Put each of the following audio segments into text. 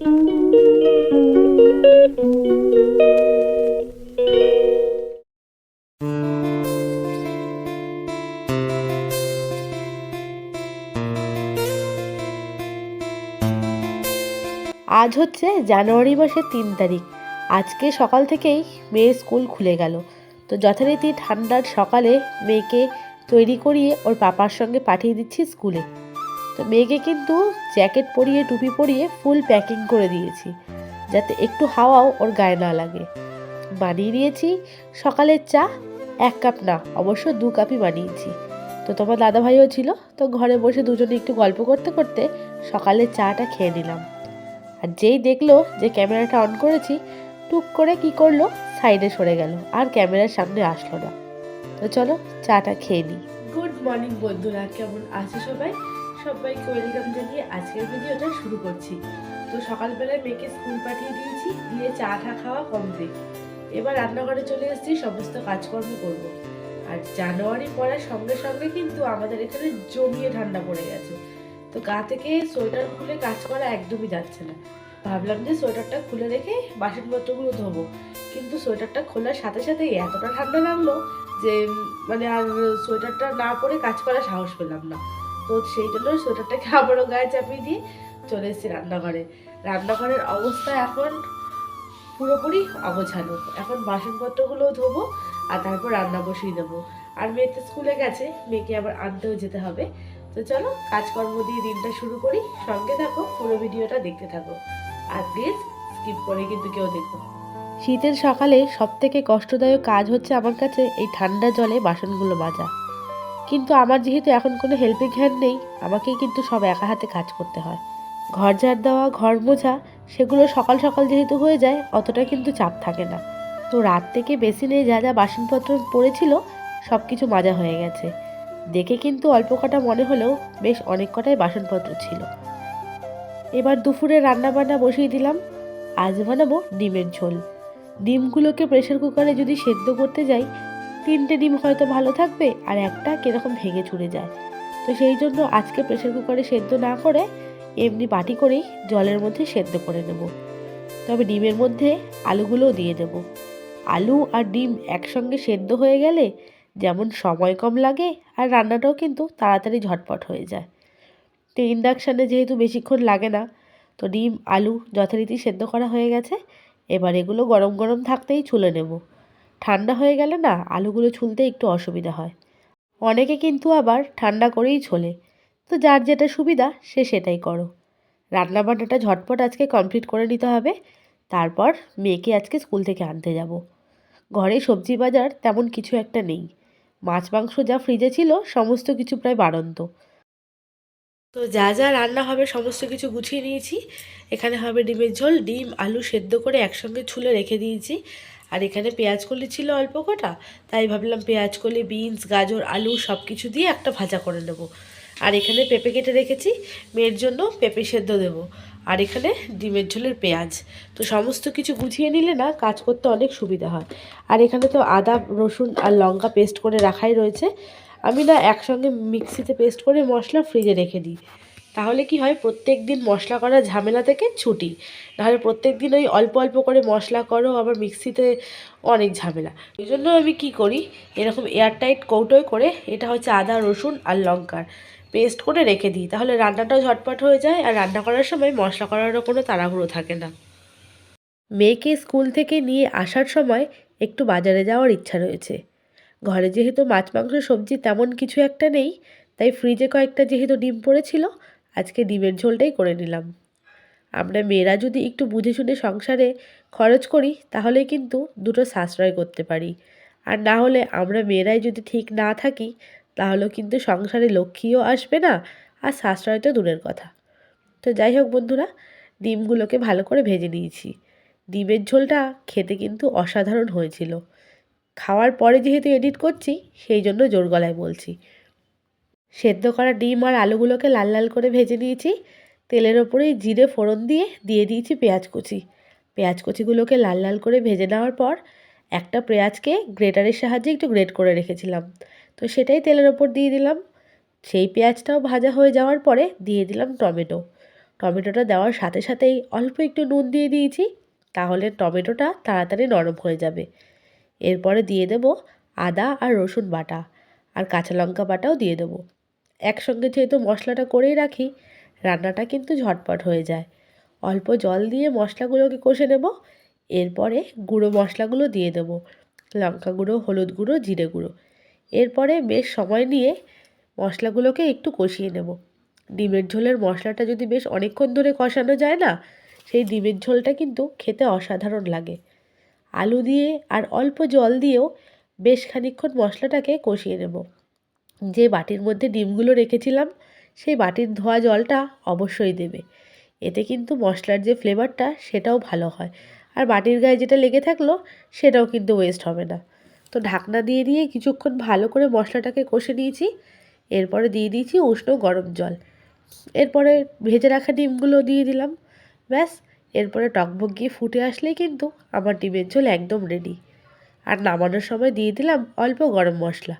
আজ হচ্ছে জানুয়ারি মাসের তিন তারিখ। আজকে সকাল থেকেই মেয়ের স্কুল খুলে গেল। তো যথারীতি ঠান্ডার সকালে মেয়েকে তৈরি করিয়ে ওর পাপার সঙ্গে পাঠিয়ে দিচ্ছি স্কুলে। তো মেয়েকে কিন্তু জ্যাকেট পরিয়ে, টুপি পরিয়ে ফুল প্যাকিং করে দিয়েছি, যাতে একটু হাওয়াও ওর গায়ে না লাগে। বানিয়ে নিয়েছি সকালের চা, এক কাপ না, অবশ্য দু কাপই বানিয়েছি। তো তোমার দাদাভাইও ছিল, তো ঘরে বসে দুজনে একটু গল্প করতে করতে সকালের চাটা খেয়ে নিলাম। আর যেই দেখল যে ক্যামেরাটা অন করেছি, টুক করে কি করল, সাইডে সরে গেল, আর ক্যামেরার সামনে আসলো না। তো চলো চাটা খেয়ে নিই। গুড মর্নিং বন্ধুরা, কেমন আছে সবাই? সবাইকে ওয়েলকাম জানিয়ে আজকের ভিডিওটা শুরু করছি। তো সকালবেলায় মেয়েকে স্কুল পাঠিয়ে দিয়েছি, দিয়ে চা টা খাওয়া কমপ্লিট এবার রান্নাঘরে চলে এসেছি, সমস্ত কাজকর্ম করব। আর জানুয়ারি পড়ার সঙ্গে সঙ্গে কিন্তু আমাদের এখানে জমিয়ে ঠান্ডা পড়ে গেছে। তো গা থেকে সোয়েটার খুলে কাজ করা একদমই যাচ্ছে না। ভাবলাম যে সোয়েটারটা খুলে রেখে বাসনপত্রগুলো ধোবো। কিন্তু সোয়েটারটা খোলার সাথে সাথে এতটা ঠান্ডা লাগল যে মানে আর সোয়েটারটা না পরে কাজ করার সাহস পেলাম না। তো সেই জন্য সোয়েটারটাকে আবারও গায়ে চাপিয়ে দিয়ে চলে এসেছি রান্নাঘরে। রান্নাঘরের অবস্থা এখন পুরোপুরি অগোছালো। এখন বাসনপত্রগুলো ধোবো আর তারপর রান্না বসিয়ে দেবো। আর মেয়ে তো স্কুলে গেছে, মেয়েকে আবার আনতেও যেতে হবে। তো চলো কাজকর্ম দিয়ে দিনটা শুরু করি। সঙ্গে থাকো, পুরো ভিডিওটা দেখতে থাকো। আর প্লিজ স্কিপ করে কিন্তু কেউ দেখো শীতের সকালে সব থেকে কষ্টদায়ক কাজ হচ্ছে আমার কাছে এই ঠান্ডা জলে বাসনগুলো মাজা। কিন্তু আমার যেহেতু এখন কোনো হেল্পিং হ্যান্ড নেই, আমাকেই কিন্তু সব একা হাতে কাজ করতে হয়। ঘর ঝাড় দেওয়া, ঘর মোছা, সেগুলো সকাল সকাল যেহেতু হয়ে যায়, অতটা কিন্তু চাপ থাকে না। তো রাত থেকে বেশি বেসিনে যা যা বাসনপত্র পড়েছিল, সব কিছু মাজা হয়ে গেছে। দেখে কিন্তু অল্প কটা মনে হলেও বেশ অনেক কটাই বাসনপত্র ছিল। এবার দুপুরে রান্না বান্না বসিয়ে দিলাম। আজ বানাবো ডিমের ঝোল। ডিমগুলোকে প্রেশার কুকারে যদি সেদ্ধ করতে যাই তিনটে ডিম হয়তো ভালো থাকবে আর একটা কীরকম ভেঙে চুড়ে যায়। তো সেই জন্য আজকে প্রেশার কুকারে সেদ্ধ না করে এমনি বাটি করেই জলের মধ্যে সেদ্ধ করে নেব। তবে ডিমের মধ্যে আলুগুলোও দিয়ে দেব। আলু আর ডিম একসঙ্গে সেদ্ধ হয়ে গেলে যেমন সময় কম লাগে আর রান্নাটাও কিন্তু তাড়াতাড়ি ঝটপট হয়ে যায়। তো ইন্ডাকশানে যেহেতু বেশিক্ষণ লাগে না, তো ডিম, আলু যথারীতি সেদ্ধ করা হয়ে গেছে। এবার এগুলো গরম গরম থাকতেই ছুলে নেব। ঠান্ডা হয়ে গেলে না আলুগুলো ছুলতে একটু অসুবিধা হয়। অনেকে কিন্তু আবার ঠান্ডা করেই ছোলে। তো যার যেটা সুবিধা, সে সেটাই করো। রান্না বান্নাটা ঝটপট আজকে কমপ্লিট করে নিতে হবে। তারপর মেয়েকে আজকে স্কুল থেকে আনতে যাব। ঘরে সবজি বাজার তেমন কিছু একটা নেই। মাছ, মাংস যা ফ্রিজে ছিল, সমস্ত কিছু প্রায় বাড়ন্ত। তো যা যা রান্না হবে সমস্ত কিছু গুছিয়ে নিয়েছি। এখানে হবে ডিমের ঝোল, ডিম, আলু সেদ্ধ করে একসঙ্গে ছুলে রেখে দিয়েছি। আর এখানে পেঁয়াজ কলি ছিল অল্প কটা, তাই ভাবলাম পেঁয়াজ কলি, বিনস, গাজর, আলু সব কিছু দিয়ে একটা ভাজা করে নেব। আর এখানে পেঁপে কেটে রেখেছি, মেয়ের জন্য পেঁপে সেদ্ধ দেব। আর এখানে ডিমের ঝোলের পেঁয়াজ। তো সমস্ত কিছু গুছিয়ে নিলে না কাজ করতে অনেক সুবিধা হয়। আর এখানে তো আদা, রসুন আর লঙ্কা পেস্ট করে রাখাই রয়েছে। আমি না একসঙ্গে মিক্সিতে পেস্ট করে মশলা ফ্রিজে রেখে দিই। তাহলে কি হয় প্রত্যেক দিন মশলা করার ঝামেলা থেকে ছুটি। নাহলে প্রত্যেক দিন ওই অল্প অল্প করে মশলা করো, আবার মিক্সিতে অনেক ঝামেলা। এই জন্য আমি কি করি, এরকম এয়ারটাইট কৌটোয় করে, এটা হচ্ছে আদা, রসুন আর লঙ্কার পেস্ট করে রেখে দিই। তাহলে রান্নাটাও ঝটপট হয়ে যায়, আর রান্না করার সময় মশলা করারও কোনো তাড়াহুড়ো থাকে না। মেয়েকে স্কুল থেকে নিয়ে আসার সময় একটু বাজারে যাওয়ার ইচ্ছা রয়েছে। ঘরে যেহেতু মাছ মাংস সবজি তেমন কিছু একটা নেই, তাই ফ্রিজে কয়েকটা যেহেতু ডিম পড়েছিল আজকে ডিমের ঝোলটাই করে নিলাম। আমরা মেয়েরা যদি একটু বুঝে শুনে সংসারে খরচ করি, তাহলে কিন্তু দুটো সাশ্রয় করতে পারি। আর না হলে আমরা মেয়েরাই যদি ঠিক না থাকি, তাহলেও কিন্তু সংসারে লক্ষ্মীও আসবে না, আর সাশ্রয় তো দূরের কথা। তো যাই হোক বন্ধুরা, ডিমগুলোকে ভালো করে ভেজে নিয়েছি। ডিমের ঝোলটা খেতে কিন্তু অসাধারণ হয়েছিল। খাওয়ার পরে যেহেতু এডিট করছি, সেই জন্য জোর গলায় বলছি। সেদ্ধ করা ডিম আর আলুগুলোকে লাল লাল করে ভেজে নিয়েছি। তেলের ওপরেই জিরে ফোড়ন দিয়ে দিয়ে দিয়েছি পেঁয়াজ কুচি। পেঁয়াজ কুচিগুলোকে লাল লাল করে ভেজে নেওয়ার পর একটা পেঁয়াজকে গ্রেটারের সাহায্যে একটু গ্রেট করে রেখেছিলাম। তো সেটাই তেলের ওপর দিয়ে দিলাম। সেই পেঁয়াজটাও ভাজা হয়ে যাওয়ার পরে দিয়ে দিলাম টমেটো। টমেটোটা দেওয়ার সাথে সাথেই অল্প একটু নুন দিয়ে দিয়েছি, তাহলে টমেটোটা তাড়াতাড়ি নরম হয়ে যাবে। এরপরে দিয়ে দেব আদা আর রসুন বাটা, আর কাঁচা লঙ্কা বাটাও দিয়ে দেবো। একসঙ্গে যেহেতু মশলাটা করেই রাখি, রান্নাটা কিন্তু ঝটপট হয়ে যায়। অল্প জল দিয়ে মশলাগুলোকে কষে নেব, এরপরে গুঁড়ো মশলাগুলো দিয়ে দেবো, লঙ্কা গুঁড়ো, হলুদ গুঁড়ো, জিরে গুঁড়ো। এরপরে বেশ সময় নিয়ে মশলাগুলোকে একটু কষিয়ে নেব। ডিমের ঝোলের মশলাটা যদি বেশ অনেকক্ষণ ধরে কষানো যায় না, সেই ডিমের ঝোলটা কিন্তু খেতে অসাধারণ লাগে। আলু দিয়ে আর অল্প জল দিয়েও বেশ খানিক্ষণ মশলাটাকে কষিয়ে নেব। যে বাটির মধ্যে ডিমগুলো রেখেছিলাম, সেই বাটির ধোয়া জলটা অবশ্যই দেবে। এতে কিন্তু মশলার যে ফ্লেভারটা, সেটাও ভালো হয়। আর বাটির গায়ে যেটা লেগে থাকল, সেটাও কিন্তু ওয়েস্ট হবে না। তো ঢাকনা দিয়ে দিয়ে কিছুক্ষণ ভালো করে মশলাটাকে কষে নিয়েছি। এরপরে দিয়ে দিয়েছি উষ্ণ গরম জল। এরপরে ভেজে রাখা ডিমগুলো দিয়ে দিলাম। ব্যাস, এরপরে টকবক গিয়ে ফুটে আসলেই কিন্তু আমার ডিমের ঝোল একদম রেডি আর নামানোর সময় দিয়ে দিলাম অল্প গরম মশলা।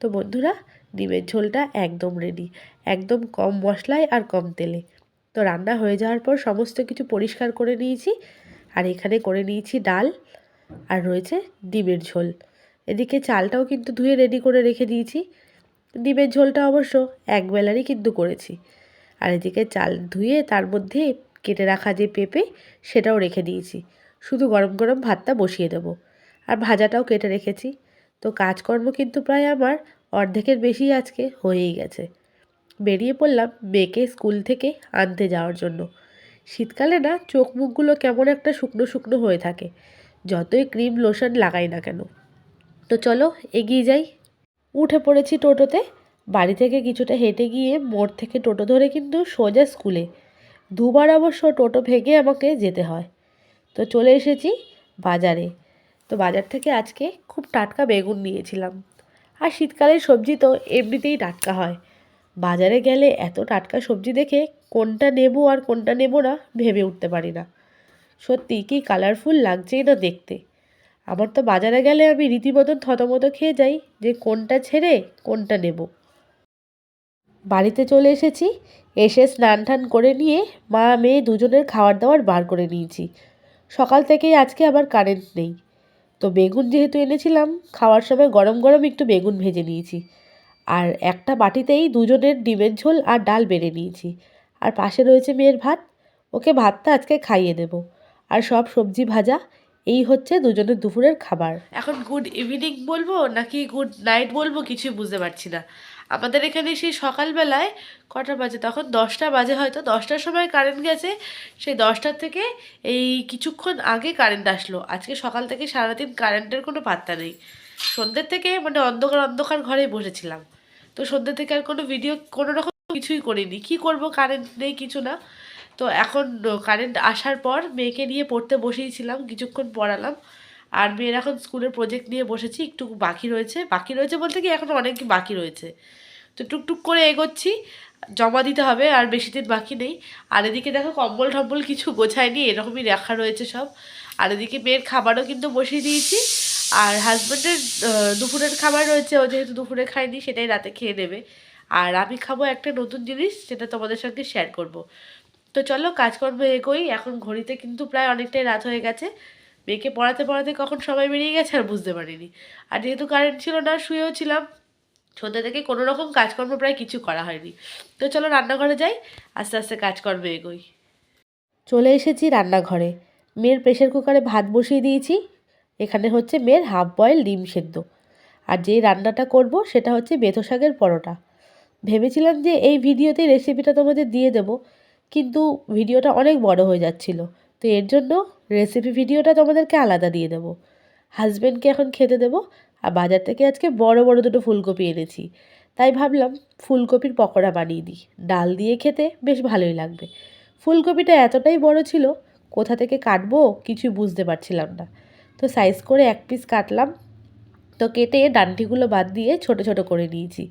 তো বন্ধুরা ডিমের ঝোলটা একদম রেডি একদম কম মশলায় আর কম তেলে। তো রান্না হয়ে যাওয়ার পর সমস্ত কিছু পরিষ্কার করে নিয়েছি, আর এখানে করে নিয়েছি ডাল, আর রয়েছে ডিমের ঝোল। এদিকে চালটাও কিন্তু ধুয়ে রেডি করে রেখে দিয়েছি। ডিমের ঝোলটা অবশ্য একবেলারই কিন্তু করেছি। আর এদিকে চাল ধুয়ে তার মধ্যে কেটে রাখা যে পেঁপে, সেটাও রেখে দিয়েছি। শুধু গরম গরম ভাতটা বসিয়ে দেবো। আর ভাজাটাও কেটে রেখেছি। তো কাজকর্ম কিন্তু প্রায় আমার অর্ধেকের বেশি আজকে হয়েই গেছে। বেরিয়ে পড়লাম মেয়েকে স্কুল থেকে আনতে যাওয়ার জন্য। শীতকালে না চোখ মুখগুলো কেমন একটা শুকনো শুকনো হয়ে থাকে। যতই ক্রিম লোশন লাগাই না কেন। তো চলো এগিয়ে যাই। উঠে পড়েছি টোটোতে। বাড়ি থেকে কিছুটা হেঁটে গিয়ে মোড় থেকে টোটো ধরে কিন্তু সোজা স্কুলে। দুবার অবশ্য টোটো ভেঙে আমাকে যেতে হয়। তো চলে এসেছি বাজারে। তো বাজার থেকে আজকে খুব টাটকা বেগুন নিয়েছিলাম। আর শীতকালের সবজি তো এমনিতেই টাটকা হয়। বাজারে গেলে এত টাটকা সবজি দেখে কোনটা নেব আর কোনটা নেব না ভেবে উঠতে পারি না। সত্যি কি কালারফুল লাগছেই না দেখতে। আমার তো বাজারে গেলে আমি রীতিমতন থতমতো খেয়ে যাই যে কোনটা ছেড়ে কোনটা নেব। বাড়িতে চলে এসেছি, এসে স্নান টান করে নিয়ে মা, মেয়ে দুজনের খাবার দাবার বার করে নিয়েছি। সকাল থেকেই আজকে আবার কারেন্ট নেই। তো বেগুন যেহেতু এনেছিলাম, খাওয়ার সময় গরম গরম একটু বেগুন ভেজে নিয়েছি। আর একটা বাটিতেই দুজনের ডিমের ঝোল আর ডাল বেড়ে নিয়েছি। আর পাশে রয়েছে মেয়ের ভাত, ওকে ভাতটা আজকে খাইয়ে দেব। আর সব সবজি ভাজা এই হচ্ছে দুজনের দুপুরের খাবার। এখন গুড ইভিনিং বলব নাকি গুড নাইট বলব কিছুই বুঝতে পারছি না। আমাদের এখানে সেই সকালবেলায় কটা বাজে? তখন দশটা বাজে হয়তো। দশটার সময় কারেন্ট গেছে। সেই দশটার থেকে এই কিছুক্ষণ আগে কারেন্ট আসলো। আজকে সকাল থেকে সারাদিন কারেন্টের কোনো পাত্তা নেই। সন্ধ্যের থেকে মানে অন্ধকার অন্ধকার ঘরেই বসেছিলাম। তো সন্ধ্যে থেকে আর কোনো ভিডিও কোনো রকম কিছুই করিনি। কি করব? কারেন্ট নেই, কিছু না। তো এখন কারেন্ট আসার পর মেয়েকে নিয়ে পড়তে বসিয়েছিলাম, কিছুক্ষণ পড়ালাম। আর মেয়ের এখন স্কুলের প্রজেক্ট নিয়ে বসেছি, একটু বাকি রয়েছে। বাকি রয়েছে বলতে কি, এখন অনেক বাকি রয়েছে। তো টুকটুক করে এগোচ্ছি, জমা দিতে হবে, আর বেশি দিন বাকি নেই। আর এদিকে দেখো, কম্বল টম্বল কিছু গোছায়নি, এরকমই রাখা রয়েছে সব। আর এদিকে মেয়ের খাবারও কিন্তু বসিয়ে দিয়েছি। আর হাজব্যান্ডের দুপুরের খাবার রয়েছে, ও যেহেতু দুপুরে খায়নি, সেটাই রাতে খেয়ে নেবে। আর আমি খাব একটা নতুন জিনিস, সেটা তোমাদের সঙ্গে শেয়ার করব। তো চলো কাজকর্ম এগোই, এখন ঘড়িতে কিন্তু প্রায় অনেকটাই রাত হয়ে গেছে। মেয়েকে পড়াতে পড়াতে কখন সবাই বেরিয়ে গেছে আর বুঝতে পারিনি। আর যেহেতু কারেন্ট ছিল না, শুয়েও ছিলাম। সন্ধ্যা থেকে কোনো রকম কাজকর্ম প্রায় কিছু করা হয়নি। তো চলো রান্নাঘরে যাই, আস্তে আস্তে কাজকর্মে এগোই। চলে এসেছি রান্নাঘরে। মেয়ের প্রেশার কুকারে ভাত বসিয়ে দিয়েছি। এখানে হচ্ছে মেয়ের হাফ বয়েল ডিম সেদ্ধ। আর যে রান্নাটা করব সেটা হচ্ছে বেথো শাকের পরোটা। ভেবেছিলাম যে এই ভিডিওতেই রেসিপিটা তোমাদের দিয়ে দেব। কিন্তু ভিডিওটা অনেক বড় হয়ে যাচ্ছিল। তো এর জন্য রেসিপি ভিডিওটা তোমাদেরকে আলাদা দিয়ে দেবো। হাজব্যান্ডকে এখন খেতে দেবো আর বাজার থেকে আজকে বড় বড় দুটো ফুলকপি এনেছি। তাই ভাবলাম ফুলকপির পকোড়া বানিয়ে দিই। ডাল দিয়ে খেতে বেশ ভালোই লাগবে। ফুলকপিটা এতটাই বড় ছিল, কোথা থেকে কাটবো কিছুই বুঝতে পারছিলাম না। তো সাইজ করে এক পিস কাটলাম। তো কেটে ডান্টিগুলো বাদ দিয়ে ছোট ছোট করে নিয়েছি।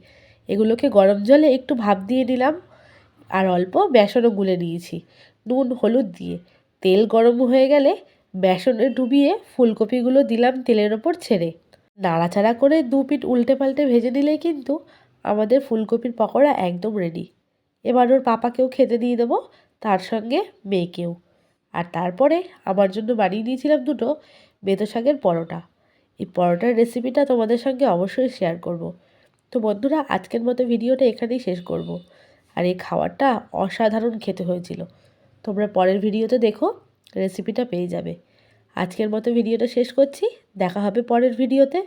এগুলোকে গরম জলে একটু ভাপ দিয়ে নিলাম। আর অল্প বেসনও গুলে নিয়েছি। নুন, হলুদ দিয়ে। তেল গরম হয়ে গেলে বেসনে ডুবিয়ে ফুলকপিগুলো দিলাম তেলের ওপর ছেড়ে। নাড়াচাড়া করে দু পিঠ উল্টে পাল্টে ভেজে নিলেই কিন্তু আমাদের ফুলকপির পকোড়া একদম রেডি এবার ওর পাপাকেও খেতে দিয়ে দেবো, তার সঙ্গে মেয়েকেও। আর তারপরে আমার জন্য বানিয়ে নিয়েছিলাম দুটো বেতো শাকের পরোটা। এই পরোটার রেসিপিটা তোমাদের সঙ্গে অবশ্যই শেয়ার করব। তো বন্ধুরা, আজকের মতো ভিডিওটা এখানেই শেষ করব। আর এই খাবারটা অসাধারণ খেতে হয়েছিল। তোমরা পরের ভিডিওতে দেখো রেসিপিটা পেয়ে যাবে। আজকের মতো ভিডিওটা শেষ করছি। দেখা হবে পরের ভিডিওতে।